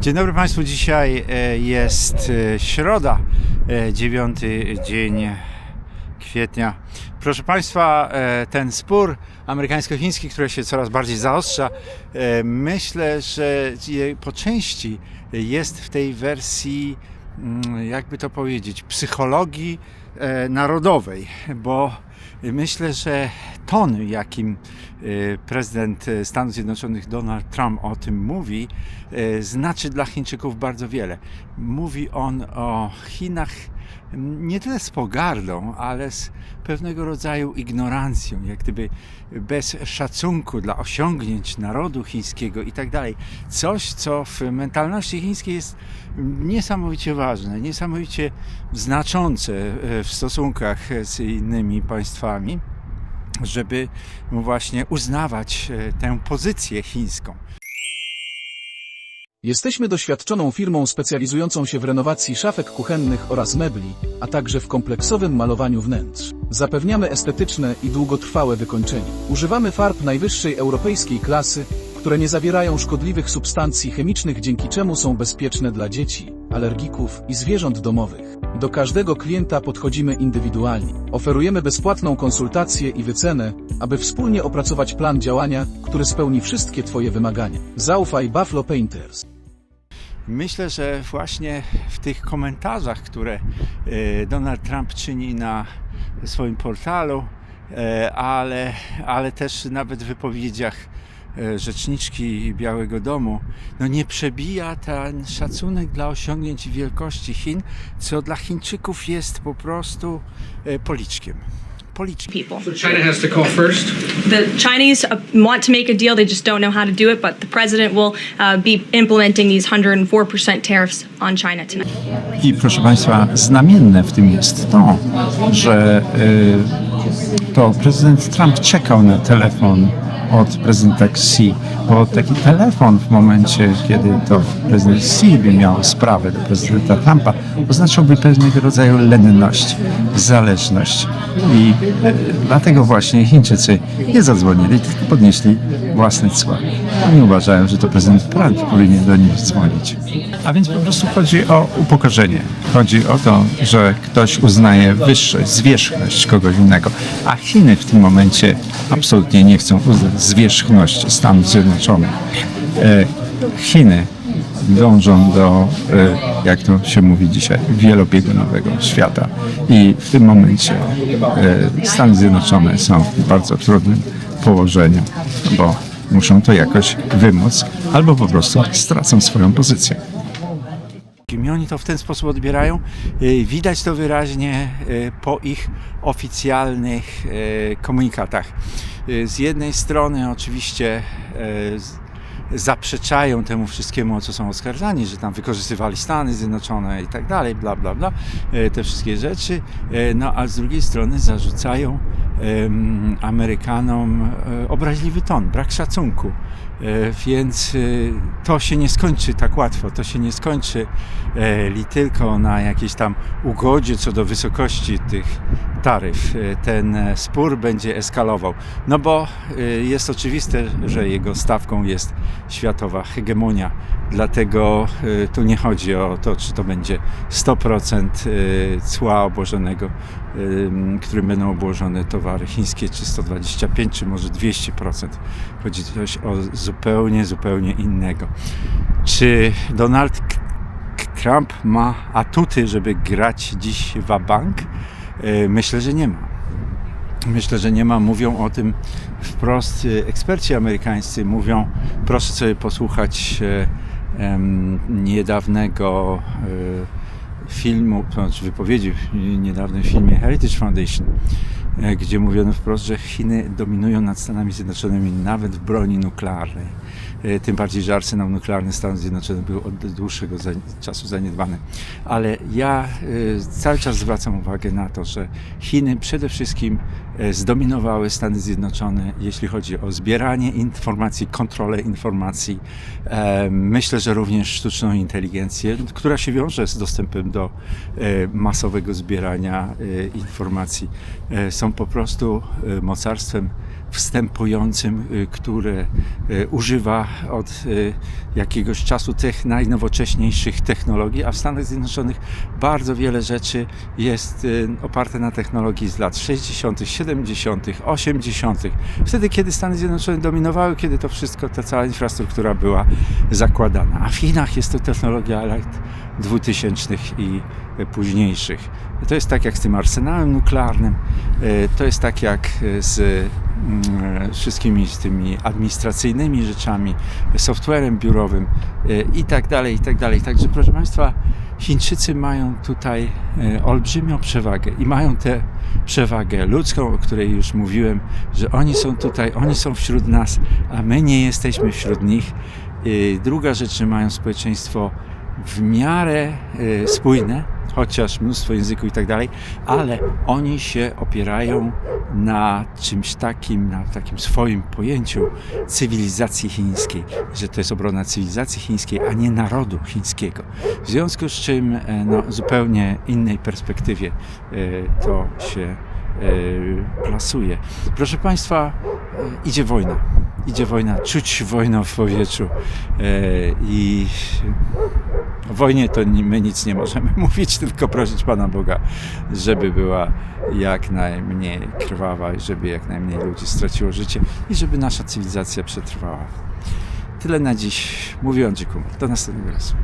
Dzień dobry Państwu. Dzisiaj e, jest e, środa, e, 9 dzień kwietnia. Proszę Państwa, ten spór amerykańsko-chiński, który się coraz bardziej zaostrza, myślę, że po części jest w tej wersji, mm, jakby to powiedzieć, psychologii narodowej, bo myślę, że ton, jakim e, prezydent Stanów Zjednoczonych Donald Trump o tym mówi, e, znaczy dla Chińczyków bardzo wiele. Mówi on o Chinach nie tyle z pogardą, ale z pewnego rodzaju ignorancją, jak gdyby bez szacunku dla osiągnięć narodu chińskiego i tak dalej. Coś, co w mentalności chińskiej jest niesamowicie ważne, niesamowicie znaczące w stosunkach z innymi państwami, żeby właśnie uznawać e, tę pozycję chińską. Jesteśmy doświadczoną firmą specjalizującą się w renowacji szafek kuchennych oraz mebli, a także w kompleksowym malowaniu wnętrz. Zapewniamy estetyczne i długotrwałe wykończenie. Używamy farb najwyższej europejskiej klasy, które nie zawierają szkodliwych substancji chemicznych, dzięki czemu są bezpieczne dla dzieci, alergików i zwierząt domowych. Do każdego klienta podchodzimy indywidualnie. Oferujemy bezpłatną konsultację i wycenę, aby wspólnie opracować plan działania, który spełni wszystkie Twoje wymagania. Zaufaj Buffalo Painters. Myślę, że właśnie w tych komentarzach, które e, Donald Trump czyni na swoim portalu, e, ale, ale też nawet w wypowiedziach rzeczniczki Białego Domu, no nie przebija ten szacunek dla osiągnięć i wielkości Chin, co dla Chińczyków jest po prostu e, policzkiem. Policzkiem. people. So China has to call first. The Chinese uh, want to make a deal, they just don't know how to do it, but the president will uh, be implementing these 104% tariffs on China tonight. I proszę Państwa, znamienne w tym jest to, że y, to prezydent Trump czekał na telefon od prezydenta Xi, bo taki telefon w momencie, kiedy to prezydent Xi by miał sprawę do prezydenta Trumpa, oznaczałby pewnego rodzaju lenność, zależność. I y, dlatego właśnie Chińczycy nie zadzwonili, tylko podnieśli własne cła. Oni uważają, że to prezydent Trump powinien do nich dzwonić. A więc po prostu chodzi o upokorzenie. Chodzi o to, że ktoś uznaje wyższość, zwierzchność kogoś innego. A Chiny w tym momencie absolutnie nie chcą uznać zwierzchności Stanów Zjednoczonych. E, Chiny dążą do, e, jak to się mówi dzisiaj, wielobiegunowego świata. I w tym momencie e, Stany Zjednoczone są w bardzo trudnym położeniu, bo muszą to jakoś wymóc, albo po prostu stracą swoją pozycję. I oni to w ten sposób odbierają. Y, Widać to wyraźnie y, po ich oficjalnych y, komunikatach. Z jednej strony oczywiście zaprzeczają temu wszystkiemu, o co są oskarżani, że tam wykorzystywali Stany Zjednoczone i tak dalej, bla, bla, bla, te wszystkie rzeczy. No a z drugiej strony zarzucają Amerykanom e, obraźliwy ton, brak szacunku. E, Więc e, to się nie skończy tak łatwo. To się nie skończy li tylko na jakiejś tam ugodzie co do wysokości tych taryf. Ten spór będzie eskalował. No bo jest oczywiste, że jego stawką jest światowa hegemonia. Dlatego tu nie chodzi o to, czy to będzie 100% e, cła obłożonego, którym będą obłożone towary chińskie, czy 125, czy może 200%. Chodzi coś o zupełnie, zupełnie innego. Czy Donald Trump ma atuty, żeby grać dziś w bank? Myślę, że nie ma. Myślę, że nie ma. Mówią o tym wprost e, eksperci amerykańscy. Mówią, proszę sobie posłuchać e, niedawnego e, filmu, znaczy wypowiedzi w niedawnym filmie Heritage Foundation, e, gdzie mówiono wprost, że Chiny dominują nad Stanami Zjednoczonymi nawet w broni nuklearnej. E, Tym bardziej, że arsenał nuklearny Stanów Zjednoczonych był od dłuższego za- czasu zaniedbany. Ale ja e, cały czas zwracam uwagę na to, że Chiny przede wszystkim e, zdominowały Stany Zjednoczone, jeśli chodzi o zbieranie informacji, kontrolę informacji. Myślę, że również sztuczną inteligencję, która się wiąże z dostępem do masowego zbierania informacji. Są po prostu mocarstwem wstępującym, y, które y, używa od y, jakiegoś czasu tych najnowocześniejszych technologii, a w Stanach Zjednoczonych bardzo wiele rzeczy jest oparte na technologii z lat 60., 70., 80., wtedy kiedy Stany Zjednoczone dominowały, kiedy to wszystko, ta cała infrastruktura była zakładana. A w Chinach jest to technologia lat 2000 i późniejszych. To jest tak jak z tym arsenałem nuklearnym, to jest tak jak z wszystkimi z tymi administracyjnymi rzeczami, softwarem biurowym e, i tak dalej, i tak dalej. Także proszę Państwa, Chińczycy mają tutaj e, olbrzymią przewagę i mają tę przewagę ludzką, o której już mówiłem, że oni są tutaj, oni są wśród nas, a my nie jesteśmy wśród nich. E, Druga rzecz, że mają społeczeństwo w miarę spójne, chociaż mnóstwo języków i tak dalej, ale oni się opierają na czymś takim, na takim swoim pojęciu cywilizacji chińskiej, że to jest obrona cywilizacji chińskiej, a nie narodu chińskiego. W związku z czym e, no, zupełnie innej perspektywie e, to się e, plasuje. Proszę Państwa, idzie wojna. Idzie wojna, czuć wojnę w powietrzu i o wojnie to my nic nie możemy mówić, tylko prosić Pana Boga, żeby była jak najmniej krwawa i żeby jak najmniej ludzi straciło życie i żeby nasza cywilizacja przetrwała. Tyle na dziś. Mówiłem Dziku. Do następnego razu.